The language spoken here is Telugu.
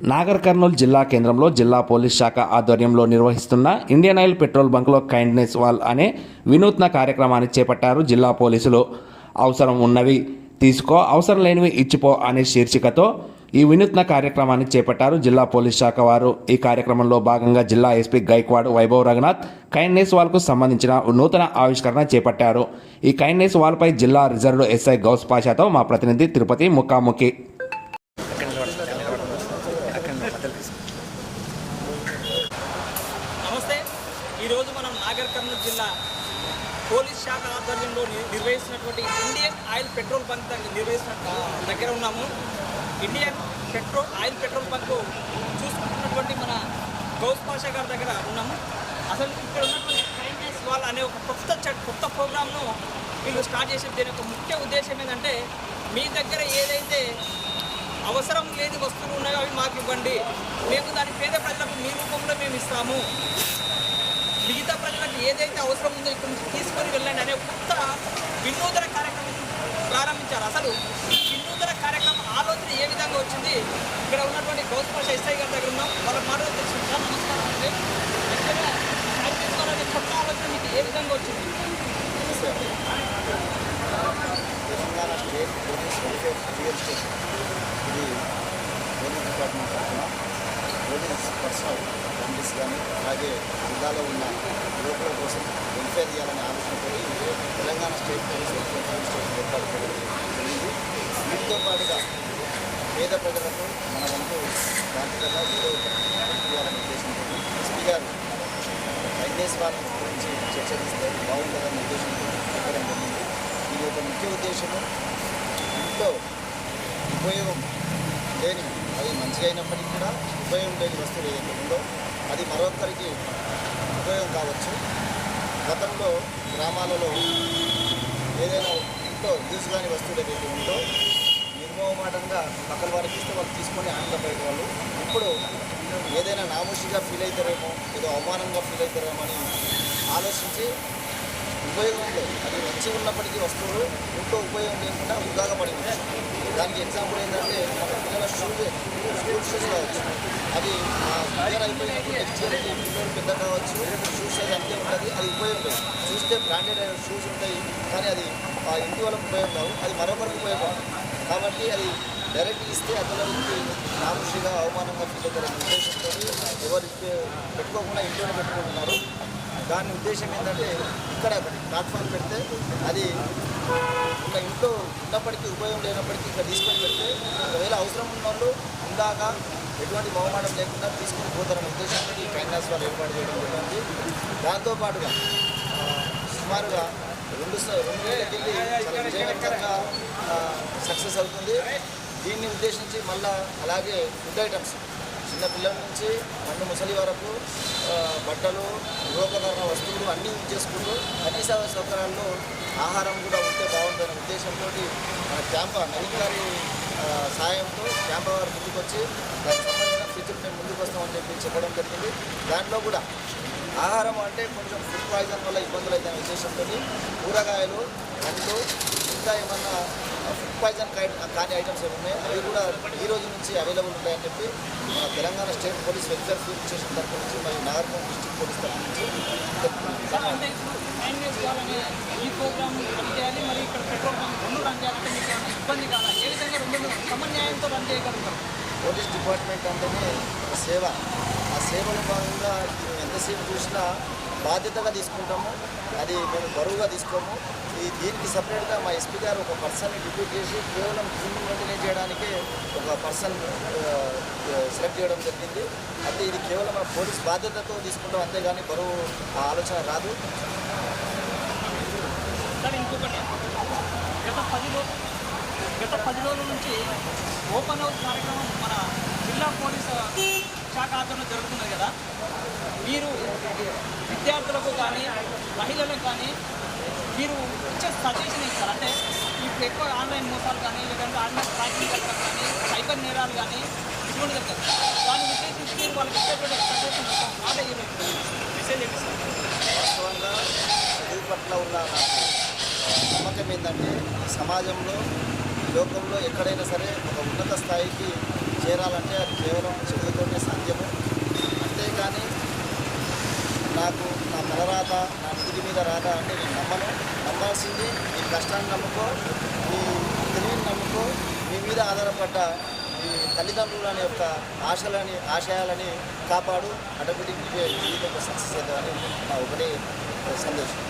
నాగర్ కర్నూలు జిల్లా కేంద్రంలో జిల్లా పోలీస్ శాఖ ఆధ్వర్యంలో నిర్వహిస్తున్న ఇండియన్ ఆయిల్ పెట్రోల్ బంక్లో కైండ్నెస్ వాల్ అనే వినూత్న కార్యక్రమాన్ని చేపట్టారు జిల్లా పోలీసులు. అవసరం ఉన్నవి తీసుకో అవసరం లేనివి ఇచ్చిపో అనే శీర్షికతో ఈ వినూత్న కార్యక్రమాన్ని చేపట్టారు జిల్లా పోలీస్ శాఖ వారు. ఈ కార్యక్రమంలో భాగంగా జిల్లా ఎస్పీ గైక్వాడ్ వైభవ్ రఘునాథ్ కైండ్నెస్ వాల్కు సంబంధించిన నూతన ఆవిష్కరణ చేపట్టారు. ఈ కైండ్నెస్ వాల్పై జిల్లా రిజర్వ్ ఎస్ఐ గౌస్ పాషాతో మా ప్రతినిధి తిరుపతి ముఖాముఖి. ఈరోజు మనం నాగర్ కర్నూలు జిల్లా పోలీస్ శాఖ ఆధ్వర్యంలో నిర్వహిస్తున్నటువంటి ఇండియన్ ఆయిల్ పెట్రోల్ బంక్ దగ్గర నిర్వహిస్తున్న దగ్గర ఉన్నాము. Indian petrol oil petrol bunk చూసుకుంటున్నటువంటి మన గౌస్ పాషా గారి దగ్గర ఉన్నాము. అసలు ఇక్కడ ఉన్నటువంటి కైండ్నెస్ వాల్ అనే ఒక కొత్త చట్ కొత్త ప్రోగ్రామ్ను వీళ్ళు స్టార్ట్ చేసే దీని యొక్క ముఖ్య ఉద్దేశం ఏంటంటే మీ దగ్గర ఏదైతే అవసరం లేని వస్తువులు ఉన్నాయో అవి మాకు ఇవ్వండి. మేము దాని పేద ప్రజలకు మీ రూపంలో మేము ఇస్తాము. మిగతా ప్రజలకు ఏదైతే అవసరం ఉందో ఇక్కడ నుంచి తీసుకొని వెళ్ళండి అనే కొత్త వినూతన కార్యక్రమం ప్రారంభించారు. అసలు ఈ వినూతన కార్యక్రమం ఆలోచన ఏ విధంగా వచ్చింది? ఇక్కడ ఉన్నటువంటి గౌస్పాష ఎస్ఐ గారి దగ్గర ఉన్నాం. వాళ్ళ మాటలు తెలుసుకుంటాం నమస్కారం అండి. యాక్చువల్గా అనే కొత్త ఆలోచన మీకు ఏ విధంగా వచ్చింది? తెలంగాణ స్టేట్ రియల్ స్టేషన్ ఇది పోలీస్ డిపార్ట్మెంట్ పర్సనల్ ఫ్యామిలీస్ కానీ అలాగే జిల్లాలో ఉన్న యువకుల కోసం వెల్ఫేర్ చేయాలనే ఆలోచనతో Telangana state police welfare real station ఏర్పాటు జరిగింది. వీటితో పాటుగా పేద ప్రజలకు మన వంతు బాధ్యతగా ఏదో చేయాలనే ఉద్దేశంతో ఎస్పీ గారు వైద్యస్ వారి గురించి చర్చ చేస్తే బాగుంటుందనే ఉద్దేశంతో చెప్పడం జరిగింది. ఈ యొక్క ముఖ్య ఉద్దేశము ఇంట్లో ఉపయోగం లేని అది మంచిగా అయినప్పటికీ కూడా ఉపయోగం లేని వస్తువు ఏదైతే ఉందో అది మరొకరికి ఉపయోగం కావచ్చు. గతంలో గ్రామాలలో ఏదైనా ఇంట్లో యూజ్ కాని వస్తువులు ఏదైతే ఉందో నిర్మోహమాటంగా పక్కన వారికి ఇస్తే వాళ్ళు తీసుకొని ఆనందపడే వాళ్ళు ఇప్పుడు ఏదైనా నామోషిగా ఫీల్ అవుతారేమో ఏదో అవమానంగా ఫీల్ అవుతారేమో అని ఆలోచించి ఉపయోగం ఉపయోగంలో అది మంచిగా ఉన్నప్పటికీ వస్తువులు ఇంట్లో ఉపయోగం లేకుండా వృధాగా పడి దానికి ఎగ్జాంపుల్ ఏంటంటే మన పిల్లల షూస్ స్కూల్ షూస్ కావచ్చు. అది ఇయర్ అయిపోయినప్పుడు నెక్స్ట్ ఇయర్కి పిల్లలు పెద్ద కావచ్చు షూస్ అది అంతే ఉంటుంది అది ఉపయోగం లేదు. చూస్తే బ్రాండెడ్ అయిన షూస్ ఉంటాయి కానీ అది ఆ ఇంటి వాళ్ళకి ఉపయోగం కావు అది మరొకరికి ఉపయోగం. కాబట్టి అది డైరెక్ట్ ఇస్తే అతనికి నామృషిగా అవమానంగా ఫీల్ అవుతారనే ఉద్దేశంతో ఎవరు పెట్టుకోకుండా ఇంట్లో పెట్టుకుంటున్నారు. దాని ఉద్దేశం ఏంటంటే ఇక్కడ ప్లాట్ఫామ్ పెడితే అది ఒక ఇంట్లో ఉన్నప్పటికీ ఉపయోగం లేనప్పటికీ ఇక్కడ తీసుకొని పెడితే ఒకవేళ అవసరం ఉన్న వాళ్ళు ఇందాక ఎటువంటి బహుమానం లేకుండా తీసుకుని పోతారనే ఉద్దేశంతో ఈ కైండాస్ వాళ్ళు ఏర్పాటు చేయడం జరిగింది. దాంతోపాటుగా సుమారుగా రెండు స- రెండు వేలకెళ్ళి విజయవంతంగా సక్సెస్ అవుతుంది. దీన్ని ఉద్దేశించి మళ్ళా అలాగే ఫుడ్ ఐటమ్స్ చిన్నపిల్లల నుంచి అన్ని ముసలి వరకు బట్టలు గృహోపకరణ వస్తువులు అన్నీ యూజ్ చేసుకుంటూ కనీస సౌకర్యాల్లో ఆహారం కూడా ఉంటే బాగుంటుందనే ఉద్దేశంతో మన క్యాంప నవీన్ గారి సాయంతో క్యాంప వారు ముందుకొచ్చి దానికి సంబంధించిన ఫ్రిడ్జ్లు మేము ముందుకు వస్తామని చెప్పి చెప్పడం జరిగింది. దాంట్లో కూడా ఆహారం అంటే కొంచెం ఫుడ్ పాయిజన్ వల్ల ఇబ్బందులు అయితే ఉద్దేశంతో కూరగాయలు పండ్లు ఇంకా ఏమన్నా ఫుడ్ పాయిజన్ కాని ఐటమ్స్ ఏమి ఉన్నాయో అవి కూడా ఈ రోజు నుంచి అవైలబుల్ ఉంటాయని చెప్పి మన Telangana state police welfare field station తరఫు నుంచి మరియు నాగర్కర్ డిస్ట్రిక్ట్ పోలీస్ తరఫు నుంచి పోలీస్ డిపార్ట్మెంట్ అంటేనే ఒక సేవ. ఆ సేవలో భాగంగా ఎంతసేపు చూసినా బాధ్యతగా తీసుకుంటాము. అది మేము బరువుగా తీసుకోము. ఈ దీనికి సపరేట్గా మా ఎస్పీ గారు ఒక పర్సన్ని డిప్యూట్ చేసి కేవలం దీన్ని మెయింటైన్ చేయడానికే ఒక పర్సన్ సెలెక్ట్ చేయడం జరిగింది. అంటే ఇది కేవలం మన పోలీస్ బాధ్యతతో తీసుకుంటాం అంతేగాని బరువు ఆలోచన రాదు. ఇంకొకటి. గత పది గత పది రోజుల నుంచి ఓపెన్ హౌస్ కార్యక్రమం మన జిల్లా పోలీస్ శాఖ ఆధ్వర్యంలో జరుగుతున్నది కదా. మీరు విద్యార్థులకు కానీ మహిళలకు కానీ మీరు ఇచ్చే సజెషన్ ఇస్తారు? అంటే ఇప్పుడు ఎక్కువ ఆన్లైన్ మోసాలు కానీ లేదంటే ఆన్లైన్ ట్రాకింగ్ పెట్టడం కానీ సైబర్ నేరాలు కానీ ఇటువంటి జరుగుతాయి దాన్ని ఉద్దేశించి మీరు వాళ్ళకి ఇచ్చేటువంటి సజెషన్ మాట మెసేజ్ ఏంటి సార్? వాస్తవంగా చదువు పట్ల ఉన్న నమ్మకం ఏంటంటే సమాజంలో లోకంలో ఎక్కడైనా సరే ఒక ఉన్నత స్థాయికి చేరాలంటే అది కేవలం చదువుతోనే సాధ్యము. నాకు నా మన రాత నా నుదుటి మీద రాత అంటే నేను నమ్మను. నమ్మాల్సింది నీ కష్టాన్ని నమ్ముకో నీ తెలివిని నమ్ముకో నీ మీద ఆధారపడ్డ ఈ తల్లిదండ్రులని యొక్క ఆశలని ఆశయాలని కాపాడు. ఆటోమేటిక్ జీవితంలో సక్సెస్ అవుతామని నా ఒకటి సందేశం.